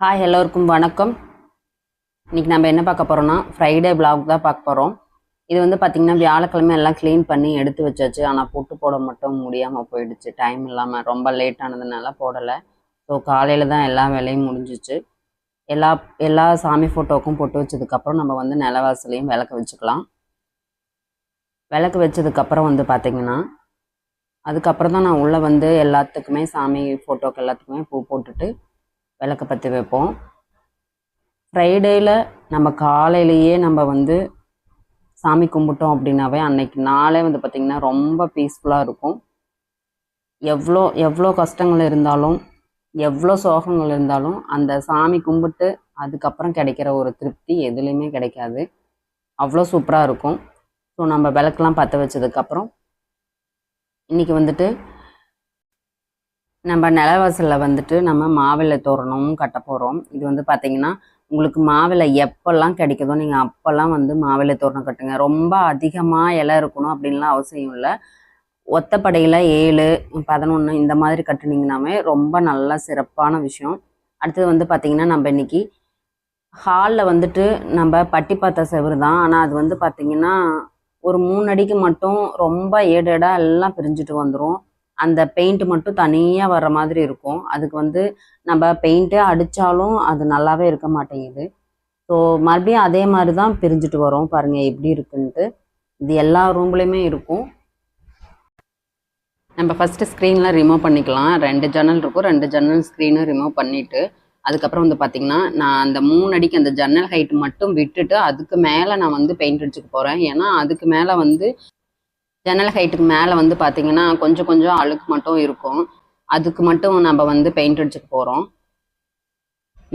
Hi எல்லோருக்கும் வணக்கம். இன்னைக்கு நம்ம என்ன பார்க்க போகிறோம்னா ஃப்ரைடே பிளாக் தான் பார்க்க போகிறோம் இது வந்து பார்த்திங்கன்னா வியாழக்கிழமை எல்லாம் க்ளீன் பண்ணி எடுத்து வச்சாச்சு. ஆனால் பொட்டு போட மட்டும் முடியாமல் போயிடுச்சு. டைம் இல்லாமல் ரொம்ப லேட் ஆனதுனால போடலை. ஸோ காலையில் தான் எல்லா வேலையும் முடிஞ்சிச்சு. எல்லா எல்லா சாமி ஃபோட்டோவுக்கும் பொட்டு வச்சதுக்கப்புறம் நம்ம வந்து நிலவாசலையும் விளக்கு வச்சுக்கலாம். விளக்கு வச்சதுக்கப்புறம் வந்து பார்த்திங்கன்னா அதுக்கப்புறம் தான் நான் உள்ளே வந்து எல்லாத்துக்குமே சாமி ஃபோட்டோக்கு எல்லாத்துக்குமே பூ போட்டுட்டு விளக்கு பற்றி வைப்போம். ஃப்ரைடேயில் நம்ம காலையிலேயே நம்ம வந்து சாமி கும்பிட்டோம் அப்படின்னாவே அன்னைக்கு நாளே வந்து பார்த்திங்கன்னா ரொம்ப பீஸ்ஃபுல்லாக இருக்கும். எவ்வளோ எவ்வளோ கஷ்டங்கள் இருந்தாலும் எவ்வளோ சோகங்கள் இருந்தாலும் அந்த சாமி கும்பிட்டு அதுக்கப்புறம் கிடைக்கிற ஒரு திருப்தி எதுலேயுமே கிடைக்காது. அவ்வளோ சூப்பராக இருக்கும். ஸோ நம்ம விளக்கெலாம் பற்ற வச்சதுக்கப்புறம் இன்றைக்கி வந்துட்டு நம்ம நிலவாசலில் வந்துட்டு நம்ம மாவிலை தோரணமும் கட்ட போகிறோம் இது வந்து பார்த்தீங்கன்னா உங்களுக்கு மாவிலை எப்போல்லாம் கிடைக்குதோ நீங்கள் அப்போல்லாம் வந்து மாவிலை தோரணம் கட்டுங்க. ரொம்ப அதிகமாக இலை இருக்கணும் அப்படின்லாம் அவசியம் இல்லை. ஒத்தப்படையில் ஏழு பதினொன்று இந்த மாதிரி கட்டுனீங்கன்னாவே ரொம்ப நல்ல சிறப்பான விஷயம். அடுத்தது வந்து பார்த்திங்கன்னா நம்ம இன்னைக்கு ஹாலில் வந்துட்டு நம்ம பட்டி பார்த்த செவரு தான். ஆனால் அது வந்து பார்த்திங்கன்னா ஒரு மூணு அடிக்கு மட்டும் ரொம்ப ஏடேடாக எல்லாம் பிரிஞ்சுட்டு வந்துடும் அந்த பெயிண்ட் மட்டும் தனியாக வர்ற மாதிரி இருக்கும். அதுக்கு வந்து நம்ம பெயிண்ட்டே அடித்தாலும் அது நல்லாவே இருக்க மாட்டேங்குது. ஸோ மறுபடியும் அதே மாதிரி தான் பிரிஞ்சுட்டு வரும் பாருங்கள் எப்படி இருக்குன்ட்டு. இது எல்லா ரூம்லேயுமே இருக்கும். நம்ம ஃபஸ்ட்டு ஸ்க்ரீனில் ரிமூவ் பண்ணிக்கலாம். ரெண்டு ஜன்னல் இருக்கும். ரெண்டு ஜன்னல் ஸ்க்ரீனும் ரிமூவ் பண்ணிவிட்டு அதுக்கப்புறம் வந்து பார்த்திங்கன்னா நான் அந்த மூணு அடிக்கு அந்த ஜன்னல் ஹைட் மட்டும் விட்டுட்டு அதுக்கு மேலே நான் வந்து பெயிண்ட் அடிச்சுக்க போகிறேன் ஏன்னா அதுக்கு மேலே வந்து ஜன்னல் ஹைட்டுக்கு மேலே வந்து பார்த்தீங்கன்னா கொஞ்சம் கொஞ்சம் அழுக்கு மட்டும் இருக்கும். அதுக்கு மட்டும் நம்ம வந்து பெயிண்ட் அடிச்சுக்க போகிறோம்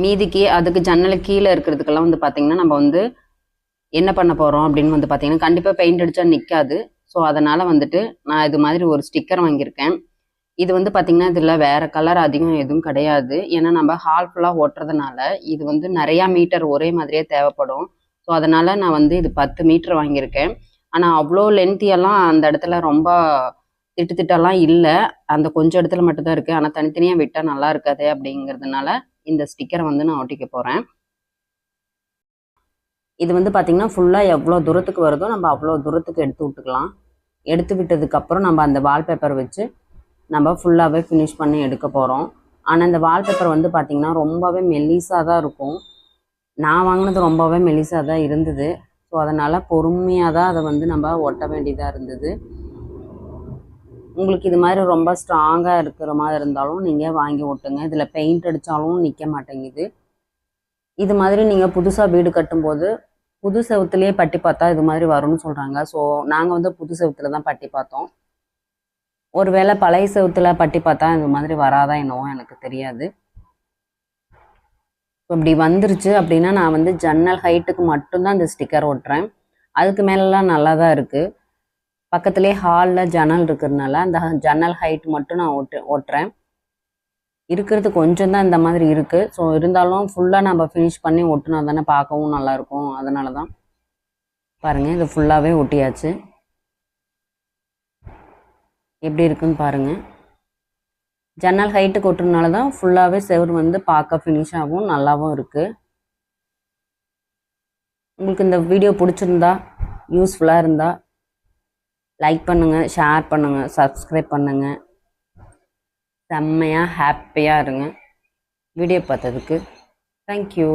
மீதிக்கு அதுக்கு ஜன்னலுக்கு கீழே இருக்கிறதுக்கெல்லாம் வந்து பார்த்தீங்கன்னா நம்ம வந்து என்ன பண்ண போகிறோம் அப்படின்னு வந்து பார்த்தீங்கன்னா கண்டிப்பாக பெயிண்ட் அடித்தா நிற்காது ஸோ அதனால் வந்துட்டு நான் இது மாதிரி ஒரு ஸ்டிக்கர் வாங்கியிருக்கேன். இது வந்து பார்த்தீங்கன்னா இதில் வேறு கலர் அதிகம் எதுவும் கிடையாது. ஏன்னா நம்ம ஹால் ஃபுல்லாக ஓட்டுறதுனால இது வந்து நிறையா மீட்டர் ஒரே மாதிரியே தேவைப்படும். ஸோ அதனால் நான் வந்து இது பத்து மீட்டர் வாங்கியிருக்கேன். ஆனால் அவ்வளோ லென்த்தியெல்லாம் அந்த இடத்துல ரொம்ப திட்டு திட்டெல்லாம் இல்லை. அந்த கொஞ்சம் இடத்துல மட்டும்தான் இருக்குது ஆனால் தனித்தனியாக விட்டால் நல்லா இருக்காது அப்படிங்கிறதுனால இந்த ஸ்டிக்கரை வந்து நான் ஒட்டிக்க போகிறேன் இது வந்து பார்த்திங்கன்னா ஃபுல்லாக எவ்வளோ தூரத்துக்கு வருதோ நம்ம அவ்வளோ தூரத்துக்கு எடுத்து விட்டுக்கலாம். எடுத்து விட்டதுக்கப்புறம் நம்ம அந்த வால்பேப்பர் வச்சு நம்ம ஃபுல்லாகவே ஃபினிஷ் பண்ணி எடுக்க போகிறோம் ஆனால் இந்த வால்பேப்பர் வந்து பார்த்திங்கன்னா ரொம்பவே மெல்லிஸாக தான் இருக்கும். நான் வாங்கினது ரொம்பவே மெல்லிஸாக தான் இருந்தது. ஸோ அதனால் பொறுமையாக தான் அதை வந்து நம்ம ஒட்ட வேண்டியதாக இருந்தது. உங்களுக்கு இது மாதிரி ரொம்ப ஸ்ட்ராங்காக இருக்கிற மாதிரி இருந்தாலும் நீங்கள் வாங்கி ஒட்டுங்க இதில் பெயிண்ட் அடித்தாலும் நிற்க மாட்டேங்குது. இது மாதிரி நீங்கள் புதுசாக வீடு கட்டும்போது புது செவுத்துலேயே பட்டி பார்த்தா இது மாதிரி வரும்னு சொல்கிறாங்க ஸோ நாங்கள் வந்து புது செவத்தில் தான் பட்டி பார்த்தோம். ஒருவேளை பழைய செவத்தில் பட்டி பார்த்தா இது மாதிரி வராதா என்னவோ எனக்கு தெரியாது. இப்படி வந்துருச்சு அப்படின்னா நான் வந்து ஜன்னல் ஹைட்டுக்கு மட்டும்தான் இந்த ஸ்டிக்கர் ஒட்டுறேன் அதுக்கு மேலெலாம் நல்லா தான் இருக்குது பக்கத்துலேயே ஹாலில் ஜன்னல் இருக்கிறதுனால அந்த ஜன்னல் ஹைட் மட்டும் நான் ஒட்டு ஒட்டுறேன் இருக்கிறது கொஞ்சம் தான் இந்த மாதிரி இருக்குது ஸோ இருந்தாலும் ஃபுல்லாக நம்ம ஃபினிஷ் பண்ணி ஒட்டினா தானே பார்க்கவும் நல்லாயிருக்கும். அதனால தான் பாருங்கள் இது ஃபுல்லாகவே ஒட்டியாச்சு. எப்படி இருக்குன்னு பாருங்கள் ஜன்னல் ஹைட்டுக்கு ஒட்டுறதுனால தான் ஃபுல்லாகவே செவுரு வந்து பார்க்க ஃபினிஷ் ஆகும் நல்லாவும் இருக்குது உங்களுக்கு இந்த வீடியோ பிடிச்சிருந்தா யூஸ்ஃபுல்லாக இருந்தால் லைக் பண்ணுங்கள் ஷேர் பண்ணுங்கள் சப்ஸ்கிரைப் பண்ணுங்கள் செம்மையாக ஹாப்பியாக இருங்க. வீடியோ பார்த்ததுக்கு தேங்க்யூ